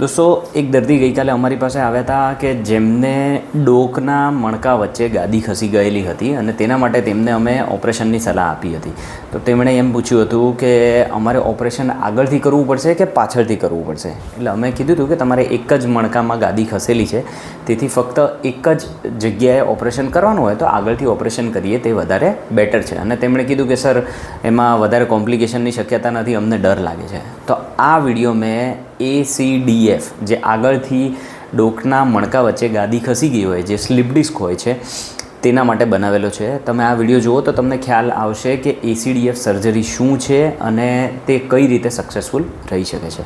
દોસ્તો, એક દર્દી ગઈકાલે અમારી પાસે આવ્યા હતા કે જેમને ડોકના મણકા વચ્ચે ગાદી ખસી ગયેલી હતી અને તેના માટે તેમને અમે ઓપરેશનની સલાહ આપી હતી. તો તેમણે એમ પૂછ્યું હતું કે અમારે ઓપરેશન આગળથી કરવું પડશે કે પાછળથી કરવું પડશે? એટલે અમે કીધું હતું કે તમારે એક જ મણકામાં ગાદી ખસેલી છે, તેથી ફક્ત એક જ જગ્યાએ ઓપરેશન કરવાનું હોય તો આગળથી ઓપરેશન કરીએ, તે વધારે બેટર છે. અને તેમણે કીધું કે, સર, એમાં વધારે કોમ્પ્લિકેશનની શક્યતા નથી, અમને ડર લાગે છે. તો આ વીડિયો મેં એસીડીએફ જે આગળથી ડોકના મણકા વચ્ચે ગાદી ખસી ગઈ હોય, જે સ્લીપ ડિસ્ક હોય છે, તેના માટે બનાવેલો છે. તમે આ વીડિયો જુઓ તો તમને ખ્યાલ આવશે કે એસીડીએફ સર્જરી શું છે અને તે કઈ રીતે સક્સેસફુલ રહી શકે છે.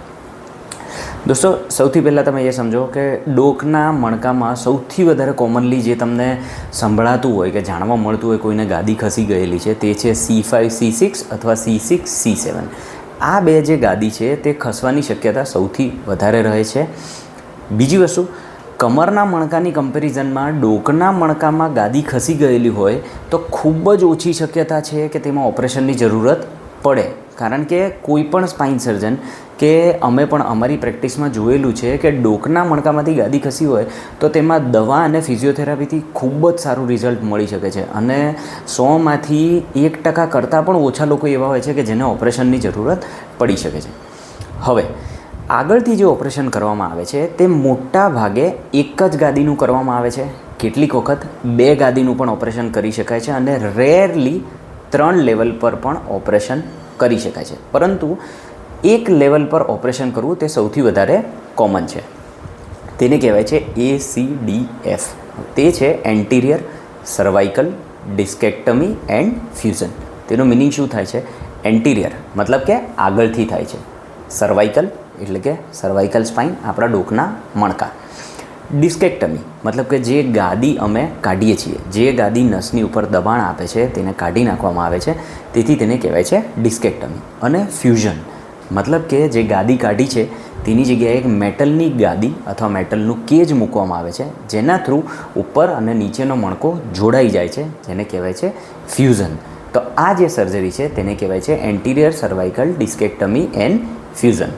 દોસ્તો, સૌથી પહેલાં તમે એ સમજો કે ડોકના મણકામાં સૌથી વધારે કોમનલી જે તમને સંભળાતું હોય કે જાણવા મળતું હોય કોઈને ગાદી ખસી ગયેલી છે, તે છે સી ફાઇવ સી સિક્સ અથવા સી સિક્સ સી સેવન આ બે જે ગાદી છે તે ખસવાની શક્યતા સૌથી વધારે રહે છે. બીજી વસ્તુ, કમરના મણકાની કમ્પેરિઝનમાં ડોકના મણકામાં ગાદી ખસી ગયેલી હોય તો ખૂબ જ ઓછી શક્યતા છે કે તેમાં ઓપરેશનની જરૂરત પડે. કારણ કે કોઈ પણ સ્પાઇન સર્જન કે અમે પણ અમારી પ્રેક્ટિસમાં જોયેલું છે કે ડોકના મણકામાંથી ગાદી ખસી હોય તો તેમાં દવા અને ફિઝિયોથેરાપીથી ખૂબ જ સારું રિઝલ્ટ મળી શકે છે. અને સોમાંથી એક ટકા કરતાં પણ ઓછા લોકો એવા હોય છે કે જેને ઓપરેશનની જરૂરત પડી શકે છે. હવે, આગળથી જે ઓપરેશન કરવામાં આવે છે તે મોટા ભાગે એક જ ગાદીનું કરવામાં આવે છે. કેટલીક વખત બે ગાદીનું પણ ઓપરેશન કરી શકાય છે અને રેરલી ત્રણ લેવલ પર પણ ઓપરેશન કરી શકાય છે. પરંતુ એક લેવલ પર ઓપરેશન કરવું તે સૌથી વધારે કોમન છે. તેને કહેવાય છે એ સી ડી એફ તે છે anterior cervical discectomy and fusion તેનું મિનિંગ શું થાય છે? એન્ટિરિયર મતલબ કે આગળથી થાય છે. સર્વાઇકલ એટલે કે સર્વાઇકલ સ્પાઇન આપણા ડોકના મણકા. ડિસ્કેક્ટમી. મતલબ કે જે ગાદી અમે કાઢીએ છીએ, જે ગાદી નસની ઉપર દબાણ આપે છે, તેને કાઢી નાખવામાં આવે છે, તેથી તેને કહેવાય છે ડિસ્કેક્ટમી. અને ફ્યુઝન. મતલબ કે જે ગાદી કાઢી છે, તેની જગ્યાએ એક મેટલની ગાદી અથવા મેટલનું કેજ મૂકવામાં આવે છે, જેના થ્રુ ઉપર અને નીચેનો મણકો જોડાઈ જાય છે, જેને કહેવાય છે ફ્યુઝન. તો આ જે સર્જરી છે, તેને કહેવાય છે anterior cervical discectomy and fusion.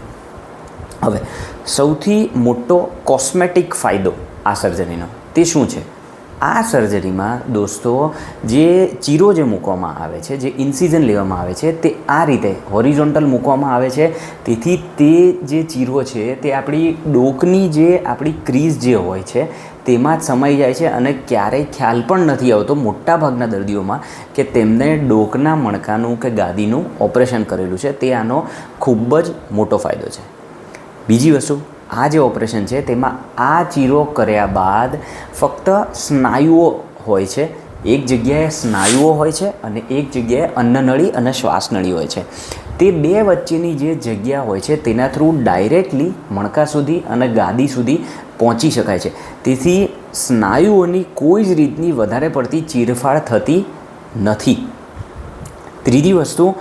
હવે સૌથી મોટો કોસ્મેટિક ફાયદો આ સર્જરીનો તે શું છે? આ સર્જરીમાં દોસ્તો, જે ચીરો જે મૂકવામાં આવે છે, જે ઇન્સિઝન લેવામાં આવે છે, તે આ રીતે હોરિઝોન્ટલ મૂકવામાં આવે છે. તેથી તે જે ચીરો છે, તે આપણી ડોકની જે આપણી ક્રીઝ જે હોય છે, તેમાં જ સમાઈ જાય છે અને ક્યારેય ખ્યાલ પણ નથી આવતો મોટાભાગના દર્દીઓમાં કે તેમને ડોકના મણકાનું કે ગાદીનું ઓપરેશન કરેલું છે. તે આનો ખૂબ જ મોટો ફાયદો છે. બીજી વસ્તુ, આ જે ઓપરેશન છે, તેમાં આ ચીરો કર્યા બાદ ફક્ત સ્નાયુઓ હોય છે. એક જગ્યાએ સ્નાયુઓ હોય છે અને એક જગ્યાએ અન્નનળી અને શ્વાસનળી હોય છે. તે બે વચ્ચેની જે જગ્યા હોય છે, તેના થ્રુ ડાયરેક્ટલી મણકા સુધી અને ગાદી સુધી પહોંચી શકાય છે. તેથી સ્નાયુઓની કોઈ જ રીતની વધારે પડતી ચીરફાડ થતી નથી. ત્રીજી વસ્તુ,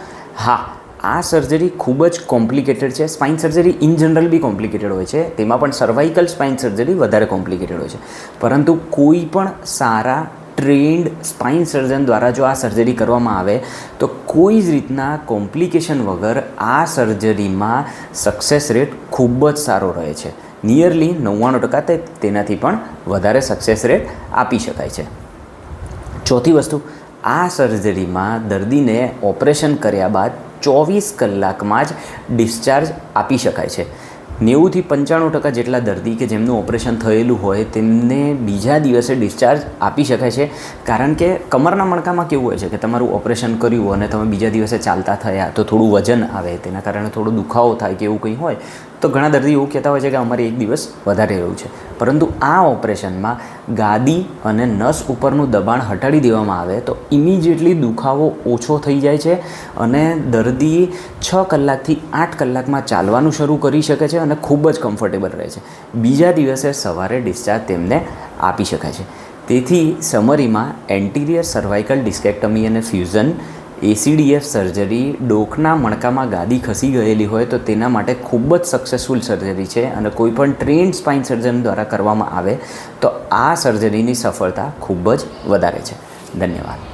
હા આ સર્જરી ખૂબ જ કોમ્પ્લિકેટેડ છે. Spine surgery in general B complicated હોય છે. તેમાં પણ સર્વાઇકલ સ્પાઇન સર્જરી વધારે કોમ્પ્લિકેટેડ હોય છે. પરંતુ કોઈ પણ સારા ટ્રેન્ડ સ્પાઇન સર્જન દ્વારા જો આ સર્જરી કરવામાં આવે, તો કોઈ જ રીતના કોમ્પ્લિકેશન વગર આ સર્જરીમાં સક્સેસ રેટ ખૂબ જ સારો રહે છે. નિયરલી નવ્વાણું ટકા તેનાથી પણ વધારે સક્સેસ રેટ આપી શકાય છે. ચોથી વસ્તુ, આ સર્જરીમાં દર્દીને ઓપરેશન કર્યા બાદ ચોવીસ કલાકમાં જ ડિસ્ચાર્જ આપી શકાય છે. નેવુંથી પંચાણું ટકા જેટલા દર્દી કે જેમનું ઓપરેશન થયેલું હોય તેમને બીજા દિવસે ડિસ્ચાર્જ આપી શકાય છે. કારણ કે કમરના મણકામાં કેવું હોય છે કે તમારું ઓપરેશન કર્યું અને તમે બીજા દિવસે ચાલતા થયા તો થોડું વજન આવે, તેના કારણે થોડો દુખાવો થાય કે એવું કંઈ હોય તો ઘણા દર્દી એવું કહેતા હોય છે કે અમારે એક દિવસ વધારે રહ્યું છે. પરંતુ આ ઓપરેશનમાં ગાદી અને નસ ઉપરનું દબાણ હટાડી દેવામાં આવે તો ઇમિજિએટલી દુખાવો ઓછો થઈ જાય છે અને દર્દી છ કલાકથી આઠ કલાકમાં ચાલવાનું શરૂ કરી શકે છે અને ખૂબ જ કમ્ફર્ટેબલ રહે છે. બીજા દિવસે સવારે ડિસ્ચાર્જ તેમને આપી શકાય છે. તેથી સમરીમાં એન્ટિરિયર સર્વાઇકલ ડિસ્કેક્ટમી અને ફ્યુઝન એસીડીએફ સર્જરી ડોકના મણકામાં ગાદી ખસી ગયેલી હોય તો તેના માટે ખૂબ જ સક્સેસફુલ સર્જરી છે અને કોઈપણ ટ્રેન્ડ સ્પાઇન સર્જન દ્વારા કરવામાં આવે તો આ સર્જરીની સફળતા ખૂબ જ વધારે છે. ધન્યવાદ.